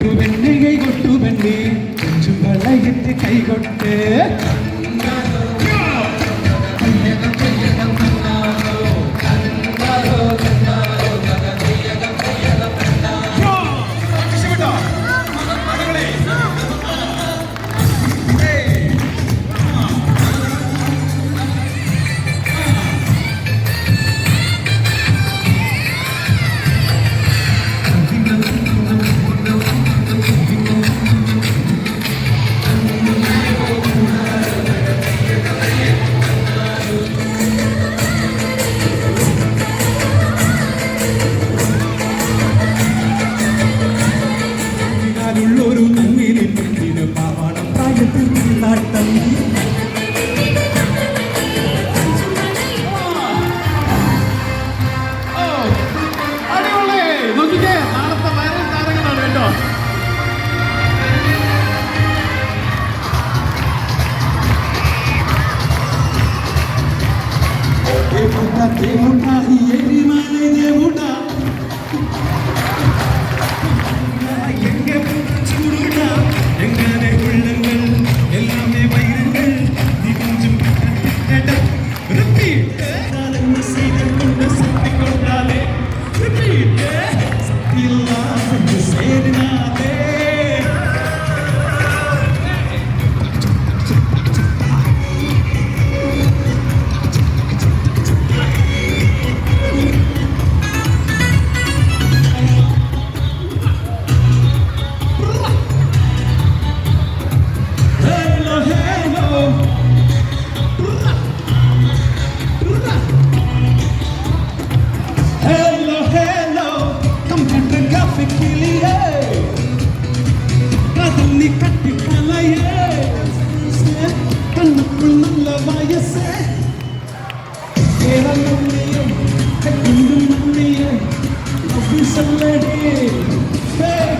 വെണ്ണി കൈകൊട്ടു വെണ്ണി കൊച്ചു വളയിട്ട് കൈകൊട്ട്. ഞാനുള്ളൊരു നന്ദിന് പെണ്ണിന് പാവാടം പ്രായത്തിൽ നാട്ടം അടിപൊളി നോക്കിക്കേ നാളത്തെ വൈറൽ താരങ്ങളാണ്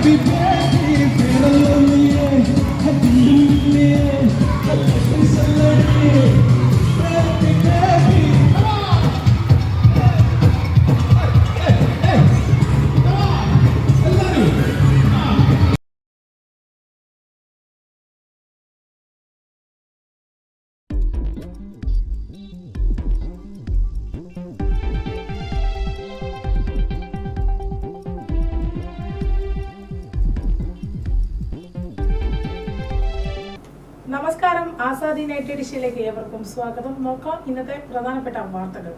ബേബി ബേബി ആസാദി നൈറ്റ് എഡിഷനിലേക്ക് ഏവർക്കും സ്വാഗതം. നോക്കാം ഇന്നത്തെ പ്രധാനപ്പെട്ട വാർത്തകൾ.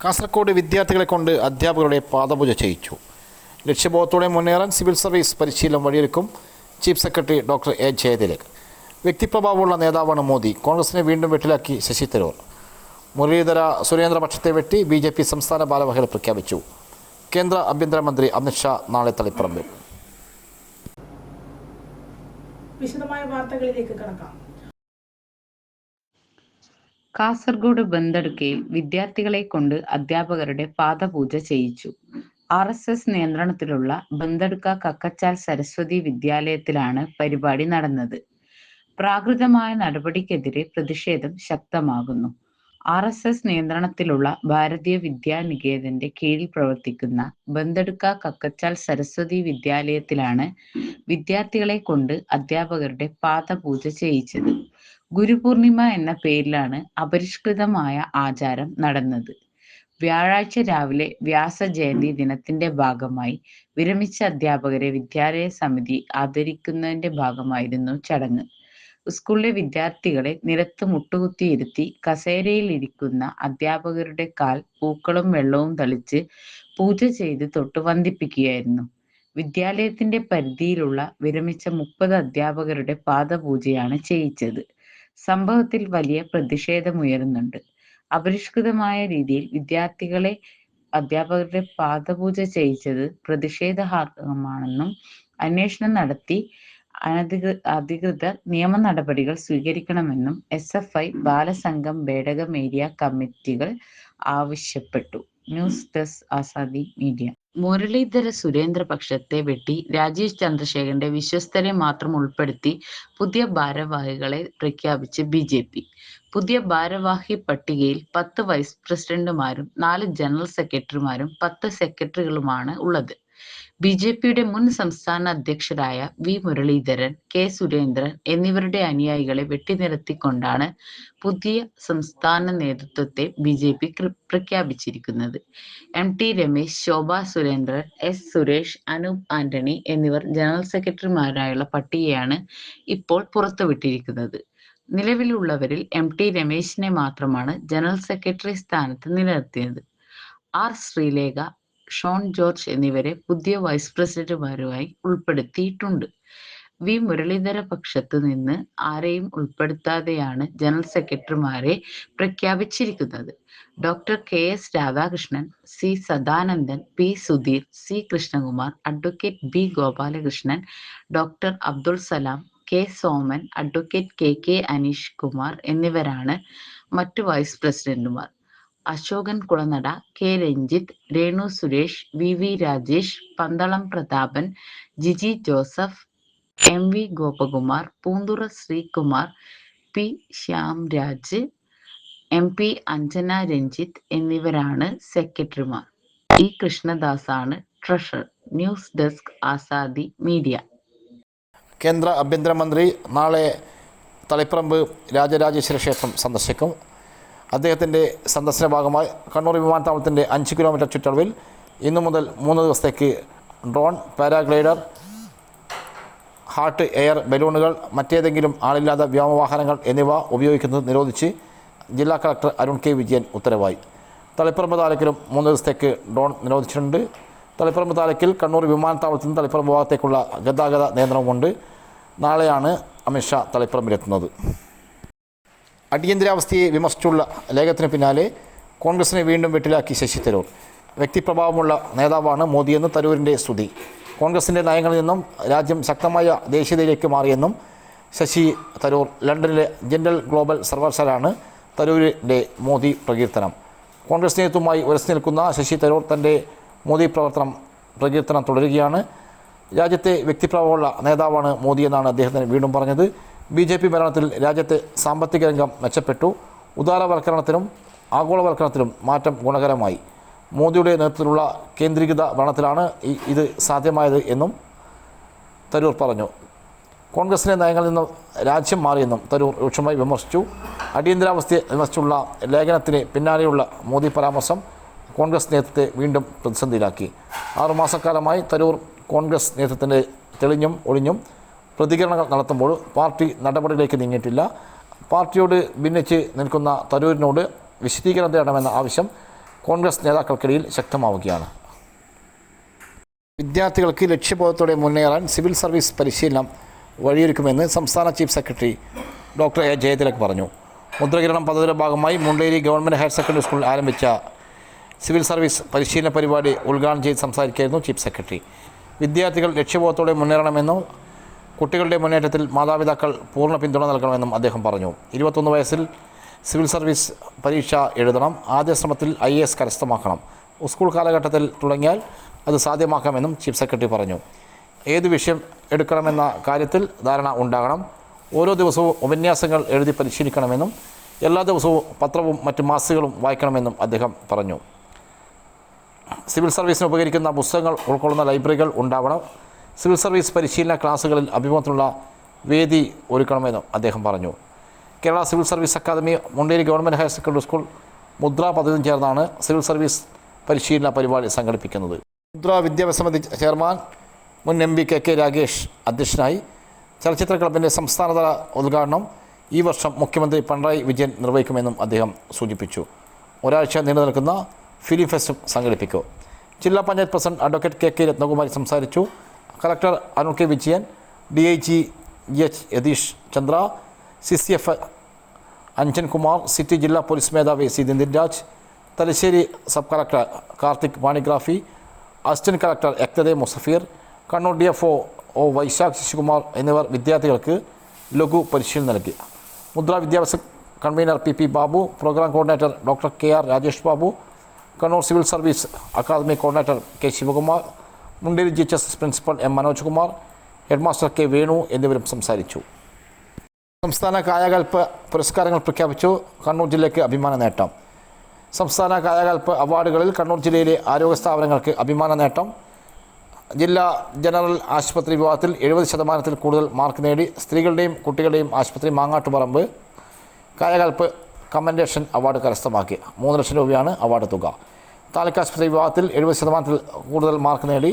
കാസർഗോഡ് വിദ്യാർത്ഥികളെ കൊണ്ട് അധ്യാപകരുടെ പാദപൂജ ചെയ്യിച്ചു. ലക്ഷ്യബോധത്തോടെ മുന്നേറാൻ സിവിൽ സർവീസ് പരിശീലനം വഴിയൊരുക്കും chief secretary doctor A Jayathilak. വ്യക്തിപ്രഭാവമുള്ള നേതാവാണ് മോദി. കോൺഗ്രസിനെ വീണ്ടും വെട്ടിലാക്കി ശശി തരൂർ. മുരളീധര സുരേന്ദ്ര പക്ഷത്തെ വെട്ടി ബി ജെ പി സംസ്ഥാന ബാലവഹൽ പ്രഖ്യാപിച്ചു. കേന്ദ്ര ആഭ്യന്തരമന്ത്രി അമിത്ഷാ നാളെ തളിപ്പറമ്പിൽ. വിശദമായ വാർത്തകളിലേക്ക് കടക്കാം. കാസർഗോഡ് ബന്ദടുക്കയിൽ വിദ്യാർത്ഥികളെ കൊണ്ട് അധ്യാപകരുടെ പാദപൂജ ചെയ്യിച്ചു. ആർ എസ് എസ് നിയന്ത്രണത്തിലുള്ള ബന്തെടുക്ക കക്കച്ചാൽ സരസ്വതി വിദ്യാലയത്തിലാണ് പരിപാടി നടന്നത്. പ്രാകൃതമായ നടപടിക്കെതിരെ പ്രതിഷേധം ശക്തമാകുന്നു. ആർ എസ് എസ് നിയന്ത്രണത്തിലുള്ള ഭാരതീയ വിദ്യാനികേതന്റെ കീഴിൽ പ്രവർത്തിക്കുന്ന ബന്തെടുക്ക കക്കച്ചാൽ സരസ്വതി വിദ്യാലയത്തിലാണ് വിദ്യാർത്ഥികളെ കൊണ്ട് അധ്യാപകരുടെ പാദപൂജ ചെയ്യിച്ചത്. ഗുരുപൂർണിമ എന്ന പേരിലാണ് അപരിഷ്കൃതമായ ആചാരം നടന്നത്. വ്യാഴാഴ്ച രാവിലെ വ്യാസ ജയന്തി ദിനത്തിന്റെ ഭാഗമായി വിരമിച്ച അധ്യാപകരെ വിദ്യാലയ സമിതി ആദരിക്കുന്നതിന്റെ ഭാഗമായിരുന്നു ചടങ്ങ്. സ്കൂളിലെ വിദ്യാർത്ഥികളെ നിലത്ത് മുട്ടുകുത്തിയിരുത്തി കസേരയിൽ ഇരിക്കുന്ന അധ്യാപകരുടെ കാൽ പൂക്കളും വെള്ളവും തളിച്ച് പൂജ ചെയ്ത് തൊട്ട് വന്ദിപ്പിക്കുകയായിരുന്നു. വിദ്യാലയത്തിന്റെ പരിധിയിലുള്ള വിരമിച്ച മുപ്പത് അധ്യാപകരുടെ പാദപൂജയാണ് ചെയ്യിച്ചത്. സംഭവത്തിൽ വലിയ പ്രതിഷേധമുയരുന്നുണ്ട്. അപരിഷ്കൃതമായ രീതിയിൽ വിദ്യാർത്ഥികളെ അധ്യാപകരുടെ പാദപൂജ ചെയ്യിച്ചത് പ്രതിഷേധാർഹമാണെന്നും അന്വേഷണം നടത്തി അനധികൃ അധികൃതർ നിയമ നടപടികൾ സ്വീകരിക്കണമെന്നും S F I Balasangham Bedakam area കമ്മിറ്റികൾ ആവശ്യപ്പെട്ടു. News desk Azadi media. Muraleedhara Surendra പക്ഷത്തെ വെട്ടി രാജീവ് ചന്ദ്രശേഖരന്റെ വിശ്വസ്തരെ മാത്രം ഉൾപ്പെടുത്തി പുതിയ ഭാരവാഹികളെ പ്രഖ്യാപിച്ച് ബി ജെ പി. പുതിയ ഭാരവാഹി പട്ടികയിൽ പത്ത് വൈസ് പ്രസിഡന്റുമാരും നാല് ജനറൽ സെക്രട്ടറിമാരും പത്ത് സെക്രട്ടറികളുമാണ് ഉള്ളത്. ബി ജെ പിയുടെ മുൻ സംസ്ഥാന അധ്യക്ഷരായ വി മുരളീധരൻ കെ സുരേന്ദ്രൻ എന്നിവരുടെ അനുയായികളെ വെട്ടിനിരത്തിക്കൊണ്ടാണ് പുതിയ സംസ്ഥാന നേതൃത്വത്തെ ബി ജെ പി പ്രഖ്യാപിച്ചിരിക്കുന്നത്. M T Ramesh Shobha Surendran S Suresh Anoop Antony എന്നിവർ ജനറൽ സെക്രട്ടറിമാരായുള്ള പട്ടികയാണ് ഇപ്പോൾ പുറത്തുവിട്ടിരിക്കുന്നത്. നിലവിലുള്ളവരിൽ എം ടി രമേശിനെ മാത്രമാണ് ജനറൽ സെക്രട്ടറി സ്ഥാനത്ത് നിലനിർത്തിയത്. ആർ ശ്രീലേഖ ഷോൺ ജോർജ് എന്നിവരെ പുതിയ വൈസ് പ്രസിഡന്റുമാരുമായി ഉൾപ്പെടുത്തിയിട്ടുണ്ട്. വി. മുരളീധര പക്ഷത്ത് നിന്ന് ആരെയും ഉൾപ്പെടുത്താതെയാണ് ജനറൽ സെക്രട്ടറിമാരെ പ്രഖ്യാപിച്ചിരിക്കുന്നത്. Doctor K. S. Radhakrishnan C. Sadanandan P. Sudheer C. Krishnakumar advocate B. Gopalakrishnan doctor Abdul Salam K. Soman advocate K. K. Aneesh Kumar എന്നിവരാണ് മറ്റു വൈസ് പ്രസിഡന്റുമാർ. Ashokan Kulanada K. Ranjith Renu Suresh V. V. Rajesh Pandalam Prathapan Giji Joseph M. V. Gopakumar Poonthura Sreekumar P. Shyamraj M. P. Anjana Ranjith എന്നിവരാണ് സെക്രട്ടറിമാർ. E. കൃഷ്ണദാസാണ് treasurer news desk Azadi media. കേന്ദ്ര ആഭ്യന്തരമന്ത്രി നാളെ തളിപ്പറമ്പ് രാജരാജേശ്വര ക്ഷേത്രം സന്ദർശിക്കും. അദ്ദേഹത്തിന്റെ സന്ദർശന ഭാഗമായി കണ്ണൂർ വിമാനത്താവളത്തിന്റെ അഞ്ച് കിലോമീറ്റർ ചുറ്റളവിൽ ഇന്നു മുതൽ മൂന്ന് ദിവസത്തേക്ക് ഡ്രോൺ പാരാഗ്ലൈഡർ ഹാർട്ട് എയർ ബലൂണുകൾ മറ്റേതെങ്കിലും ആളില്ലാത്ത വ്യോമവാഹനങ്ങൾ എന്നിവ ഉപയോഗിക്കുന്നത് നിരോധിച്ച് ജില്ലാ കളക്ടർ അരുൺ കെ വിജയൻ ഉത്തരവായി. തളിപ്പറമ്പ് താലൂക്കിലും മൂന്ന് ദിവസത്തേക്ക് ഡ്രോൺ നിരോധിച്ചിട്ടുണ്ട്. തളിപ്പറമ്പ് താലൂക്കിൽ കണ്ണൂർ വിമാനത്താവളത്തിൽ നിന്ന് തളിപ്പറമ്പ് ഭാഗത്തേക്കുള്ള ഗതാഗത നിയന്ത്രണം നിയന്ത്രണമുണ്ട് നാളെയാണ് അമിത്ഷാ തളിപ്പറമ്പിലെത്തുന്നത്. അടിയന്തരാവസ്ഥയെ വിമർശിച്ചുള്ള ലേഖത്തിന് പിന്നാലെ കോൺഗ്രസിനെ വീണ്ടും വെട്ടിലാക്കി ശശി തരൂർ. വ്യക്തിപ്രഭാവമുള്ള നേതാവാണ് മോദിയെന്ന് തരൂരിന്റെ സ്തുതി. കോൺഗ്രസിന്റെ നയങ്ങളിൽ നിന്നും രാജ്യം ശക്തമായ ദേശീയതയിലേക്ക് മാറിയെന്നും ശശി തരൂർ ലണ്ടനിലെ ജനറൽ ഗ്ലോബൽ സർവകലാശാലാണ് തരൂരിന്റെ മോദി പ്രകീർത്തനം. കോൺഗ്രസ് നേതൃത്വമായി ഉരച്ചു നിൽക്കുന്ന ശശി തരൂർ തന്റെ മോദി പ്രവർത്തനം പ്രകീർത്തനം തുടരുകയാണ്. രാജ്യത്തെ വ്യക്തിപ്രഭാവമുള്ള നേതാവാണ് മോദി എന്നാണ് അദ്ദേഹത്തിന് വീണ്ടും പറഞ്ഞത്. ബി ജെ പി ഭരണത്തിൽ രാജ്യത്തെ സാമ്പത്തിക രംഗം മെച്ചപ്പെട്ടു. ഉദാരവൽക്കരണത്തിനും ആഗോളവൽക്കരണത്തിനും മാറ്റം ഗുണകരമായി. മോദിയുടെ നേതൃത്വത്തിലുള്ള കേന്ദ്രീകൃത ഭരണത്തിലാണ് ഇത് സാധ്യമായത് എന്നും തരൂർ പറഞ്ഞു. കോൺഗ്രസിന്റെ നയങ്ങളിൽ നിന്ന് രാജ്യം മാറിയെന്നും തരൂർ രൂക്ഷമായി വിമർശിച്ചു. അടിയന്തരാവസ്ഥയെ വിമർശിച്ചുള്ള ലേഖനത്തിന് പിന്നാലെയുള്ള മോദി പരാമർശം കോൺഗ്രസ് നേതൃത്വത്തെ വീണ്ടും പ്രതിസന്ധിയിലാക്കി. ആറുമാസക്കാലമായി തരൂർ കോൺഗ്രസ് നേതൃത്വത്തിന്റെ തെളിഞ്ഞും ഒളിഞ്ഞും പ്രതികരണങ്ങൾ നടത്തുമ്പോൾ പാർട്ടി നടപടികളിലേക്ക് നീങ്ങിയിട്ടില്ല. പാർട്ടിയോട് ഭിന്നിച്ച് നിൽക്കുന്ന തരൂരിനോട് വിശദീകരണം തേടണമെന്ന ആവശ്യം കോൺഗ്രസ് നേതാക്കൾക്കിടയിൽ ശക്തമാവുകയാണ്. വിദ്യാർത്ഥികൾക്ക് ലക്ഷ്യബോധത്തോടെ മുന്നേറാൻ സിവിൽ സർവീസ് പരിശീലനം വഴിയൊരുക്കുമെന്ന് സംസ്ഥാന chief secretary doctor A Jayathilak പറഞ്ഞു. മുദ്രകിരണം പദ്ധതിയുടെ ഭാഗമായി മുണ്ടേരി ഗവൺമെന്റ് ഹയർ സെക്കൻഡറി സ്കൂളിൽ ആരംഭിച്ച സിവിൽ സർവീസ് പരിശീലന പരിപാടി ഉദ്ഘാടനം ചെയ്ത് സംസാരിക്കുകയായിരുന്നു ചീഫ് സെക്രട്ടറി. വിദ്യാർത്ഥികൾ ലക്ഷ്യബോധത്തോടെ മുന്നേറണമെന്നും കുട്ടികളുടെ മുന്നേറ്റത്തിൽ മാതാപിതാക്കൾ പൂർണ പിന്തുണ നൽകണമെന്നും അദ്ദേഹം പറഞ്ഞു. ഇരുപത്തൊന്ന് വയസ്സിൽ സിവിൽ സർവീസ് പരീക്ഷ എഴുതണം. ആദ്യ ശ്രമത്തിൽ ഐ എ എസ് കരസ്ഥമാക്കണം. സ്കൂൾ കാലഘട്ടത്തിൽ തുടങ്ങിയാൽ അത് സാധ്യമാക്കാമെന്നും ചീഫ് സെക്രട്ടറി പറഞ്ഞു. ഏത് വിഷയം എടുക്കണമെന്ന കാര്യത്തിൽ ധാരണ ഉണ്ടാകണം. ഓരോ ദിവസവും ഉപന്യാസങ്ങൾ എഴുതി പരിശീലിക്കണമെന്നും എല്ലാ ദിവസവും പത്രവും മറ്റ് മാസികകളും വായിക്കണമെന്നും അദ്ദേഹം പറഞ്ഞു. സിവിൽ സർവീസിന് ഉപകരിക്കുന്ന പുസ്തകങ്ങൾ ഉൾക്കൊള്ളുന്ന ലൈബ്രറികൾ ഉണ്ടാവണം. സിവിൽ സർവീസ് പരിശീലന ക്ലാസ്സുകളിൽ അഭിമുഖത്തിനുള്ള വേദി ഒരുക്കണമെന്നും അദ്ദേഹം പറഞ്ഞു. Kerala civil service academy Munderi government higher secondary school Mudra പദ്ധതിയും ചേർന്നാണ് സിവിൽ സർവീസ് പരിശീലന പരിപാടി സംഘടിപ്പിക്കുന്നത്. മുദ്ര വിദ്യാഭ്യാസ സമിതി ചെയർമാൻ മുൻ M P K K Ragesh അധ്യക്ഷനായി ചലച്ചിത്ര ക്ലബിന്റെ സംസ്ഥാനതല ഉദ്ഘാടനം ഈ വർഷം മുഖ്യമന്ത്രി പിണറായി വിജയൻ നിർവഹിക്കുമെന്നും അദ്ദേഹം സൂചിപ്പിച്ചു. ഒരാഴ്ച നീണ്ടു നിൽക്കുന്ന ഫിലിം ഫെസ്റ്റും സംഘടിപ്പിക്കും. ജില്ലാ panchayat president advocate K K Rathnakumari സംസാരിച്ചു. Collector Arun K Vijayan D I G H Yatheesh Chandra C C F Anjan Kumar city ജില്ലാ പോലീസ് മേധാവി സി ദിന്ദിൻ രാജ് തലശ്ശേരി സബ് കളക്ടർ കാർത്തിക് വാണിഗ്രാഫി അസിസ്റ്റന്റ് കളക്ടർ എക്തദെ മുസഫീർ Kannur D F O O Vaishakh Sasikumar എന്നിവർ വിദ്യാർത്ഥികൾക്ക് ലഘു പരിശീലനം നൽകി. മുദ്ര വിദ്യാഭ്യാസ convener P P Babu program coordinator doctor K R Rajesh Babu Kannur civil service academy coordinator K Sivakumar Munderi G H principal M Manoj Kumar headmaster K Venu എന്നിവരും സംസാരിച്ചു. സംസ്ഥാന കായകൽപ്പ് പുരസ്കാരങ്ങൾ പ്രഖ്യാപിച്ചു. കണ്ണൂർ ജില്ലയ്ക്ക് അഭിമാന നേട്ടം. സംസ്ഥാന കായകൽപ്പ് അവാർഡുകളിൽ കണ്ണൂർ ജില്ലയിലെ ആരോഗ്യ സ്ഥാപനങ്ങൾക്ക് അഭിമാന നേട്ടം. ജില്ലാ ജനറൽ ആശുപത്രി വിഭാഗത്തിൽ എഴുപത് ശതമാനത്തിൽ കൂടുതൽ മാർക്ക് നേടി സ്ത്രീകളുടെയും കുട്ടികളുടെയും ആശുപത്രി മാങ്ങാട്ടുപറമ്പ് കായകൽപ്പ് കമൻഡേഷൻ അവാർഡ് കരസ്ഥമാക്കി. മൂന്ന് ലക്ഷം രൂപയാണ് അവാർഡ് തുക. താലൂക്ക് ആശുപത്രി വിഭാഗത്തിൽ എഴുപത് ശതമാനത്തിൽ കൂടുതൽ മാർക്ക് നേടി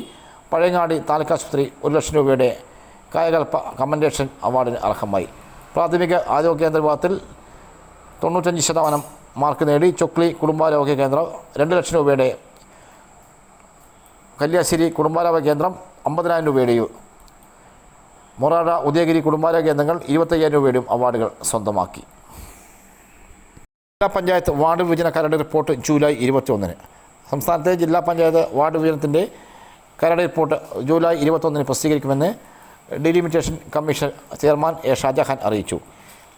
പഴയങ്ങാടി താലൂക്ക് ആശുപത്രി ഒരു ലക്ഷം രൂപയുടെ കായകൽപ്പ കമൻഡേഷൻ അവാർഡിന് അർഹമായി. പ്രാഥമിക ആരോഗ്യ കേന്ദ്ര വിഭാഗത്തിൽ തൊണ്ണൂറ്റഞ്ച് ശതമാനം മാർക്ക് നേടി ചൊക്ലി കുടുംബാരോഗ്യ കേന്ദ്രം രണ്ട് ലക്ഷം രൂപയുടെ കല്യാശ്ശേരി കുടുംബാരോഗ്യ കേന്ദ്രം അമ്പതിനായിരം രൂപയുടെയും മൊറാഡ ഉദയഗിരി കുടുംബാരോഗ്യ കേന്ദ്രങ്ങൾ ഇരുപത്തയ്യായിരം രൂപയുടെയും അവാർഡുകൾ സ്വന്തമാക്കി. ജില്ലാ പഞ്ചായത്ത് വാർഡ് വിഭജന കരട് റിപ്പോർട്ട് ജൂലൈ ഇരുപത്തിയൊന്നിന്. സംസ്ഥാനത്തെ ജില്ലാ പഞ്ചായത്ത് വാർഡ് വിഭജനത്തിന്റെ കരട് റിപ്പോർട്ട് ജൂലൈ ഇരുപത്തൊന്നിന് പ്രസിദ്ധീകരിക്കുമെന്ന് delimitation commission chairman A Shajahan അറിയിച്ചു.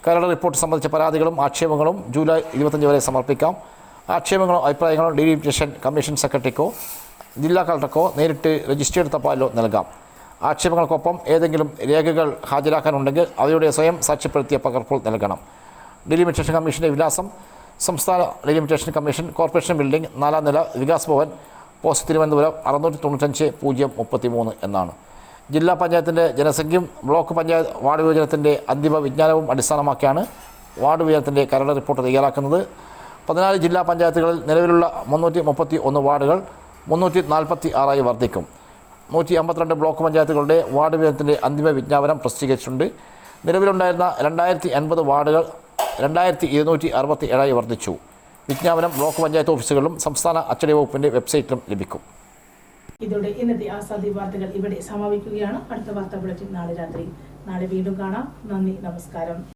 കരട് റിപ്പോർട്ട് സംബന്ധിച്ച പരാതികളും ആക്ഷേപങ്ങളും ജൂലൈ ഇരുപത്തഞ്ച് വരെ സമർപ്പിക്കാം. ആക്ഷേപങ്ങളോ അഭിപ്രായങ്ങളോ ഡിലിമിറ്റേഷൻ കമ്മീഷൻ സെക്രട്ടറിക്കോ ജില്ലാ കളക്ടർക്കോ നേരിട്ട് രജിസ്റ്റേർഡ് തപാലോ നൽകാം. ആക്ഷേപങ്ങൾക്കൊപ്പം ഏതെങ്കിലും രേഖകൾ ഹാജരാക്കാനുണ്ടെങ്കിൽ അവയുടെ സ്വയം സാക്ഷ്യപ്പെടുത്തിയ പകർപ്പുകൾ നൽകണം. ഡിലിമിറ്റേഷൻ കമ്മീഷന്റെ വിലാസം സംസ്ഥാന ഡിലിമിറ്റേഷൻ കമ്മീഷൻ കോർപ്പറേഷൻ ബിൽഡിംഗ് നാലാം നില വികാസ് ഭവൻ പോസ്റ്റ് തിരുവനന്തപുരം അറുന്നൂറ്റി തൊണ്ണൂറ്റഞ്ച് പൂജ്യം മുപ്പത്തി മൂന്ന് എന്നാണ്. ജില്ലാ പഞ്ചായത്തിന്റെ ജനസംഖ്യയും ബ്ലോക്ക് പഞ്ചായത്ത് വാർഡ് വിഭജനത്തിന്റെ അന്തിമ വിജ്ഞാനവും അടിസ്ഥാനമാക്കിയാണ് വാർഡ് വിഭജനത്തിന്റെ കരട് റിപ്പോർട്ട് തയ്യാറാക്കുന്നത്. പതിനാല് ജില്ലാ പഞ്ചായത്തുകളിൽ നിലവിലുള്ള മുന്നൂറ്റി മുപ്പത്തി ഒന്ന് വാർഡുകൾ മുന്നൂറ്റി നാൽപ്പത്തി ആറായി വർദ്ധിക്കും. നൂറ്റി അമ്പത്തിരണ്ട് ബ്ലോക്ക് പഞ്ചായത്തുകളുടെ വാർഡ് വിഭജനത്തിന്റെ അന്തിമ വിജ്ഞാപനം പ്രസിദ്ധീകരിച്ചിട്ടുണ്ട്. നിലവിലുണ്ടായിരുന്ന രണ്ടായിരത്തി എൺപത് വാർഡുകൾ രണ്ടായിരത്തി ഇരുന്നൂറ്റി അറുപത്തി ഏഴായി വർദ്ധിച്ചു. വിജ്ഞാപനം ബ്ലോക്ക് പഞ്ചായത്ത് ഓഫീസുകളിലും സംസ്ഥാന അച്ചടി വകുപ്പിന്റെ വെബ്സൈറ്റിലും ലഭിക്കും. ഇതോടെ ഇന്നത്തെ ആസാദി വാർത്തകൾ ഇവിടെ സമാപിക്കുകയാണ്. അടുത്ത വാർത്താ ബുള്ളറ്റിൻ നാളെ രാത്രി. നാളെ വീണ്ടും കാണാം. നന്ദി നമസ്കാരം.